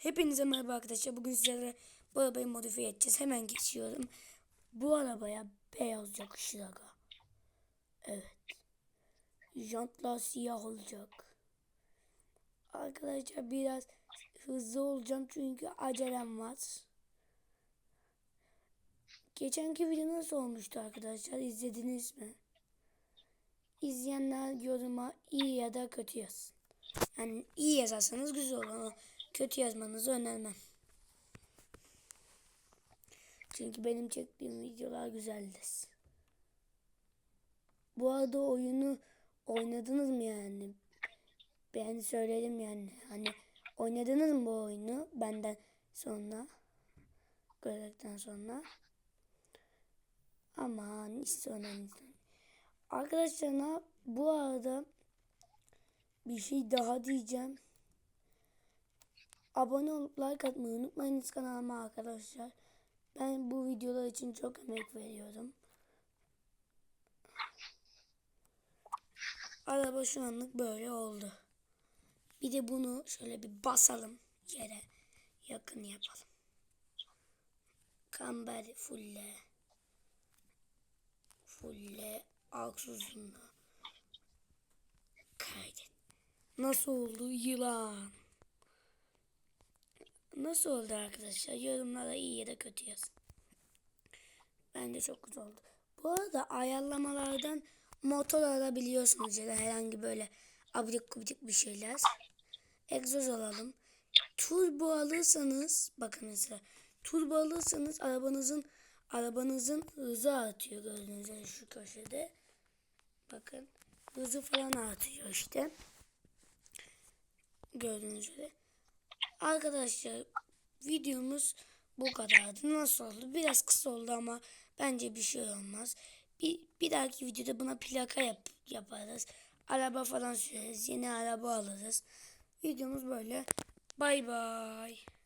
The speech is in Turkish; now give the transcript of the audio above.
Hepinize merhaba arkadaşlar. Bugün sizlere bu arabayı modifiye edeceğiz. Hemen geçiyorum. Bu arabaya beyaz yakışır aga. Evet. Jantlar siyah olacak. Arkadaşlar biraz hızlı olacağım çünkü acelem var. Geçenki video nasıl olmuştu arkadaşlar? İzlediniz mi? İzleyenler yoruma iyi ya da kötü yazsın. Yani iyi yazarsanız güzel olur ama kötü yazmanızı önermem. Çünkü benim çektiğim videolar güzeldir. Bu arada oyunu oynadınız mı yani? Ben söyledim yani. Hani oynadınız mı bu oyunu benden sonra? Gördükten sonra. Aman hiç önemli. Arkadaşlar bu arada bir şey daha diyeceğim. Abone olup like atmayı unutmayınız kanalıma arkadaşlar. Ben bu videolar için çok emek veriyorum. Araba şu anlık böyle oldu. Bir de bunu şöyle bir basalım yere. Yakın yapalım. Kamber fulle. Fulle aksuzunla. Kaydet. Nasıl oldu yılan? Nasıl oldu arkadaşlar? Yorumlara iyi ya da kötü yazın. Bence çok güzel oldu. Bu arada ayarlamalardan motor alabiliyorsunuz ya da herhangi böyle abidik gubidik bir şeyler. Egzoz alalım. Turbo alırsanız bakın mesela turbo alırsanız arabanızın arabanızın hızı artıyor gördüğünüz üzere şu köşede. Bakın hızı falan artıyor işte. Gördüğünüz üzere. Arkadaşlar videomuz bu kadardı. Nasıl oldu? Biraz kısa oldu ama bence bir şey olmaz. Bir, bir dahaki videoda buna plaka yap, yaparız. Araba falan süreriz. Yeni araba alırız. Videomuz böyle. Bay bay.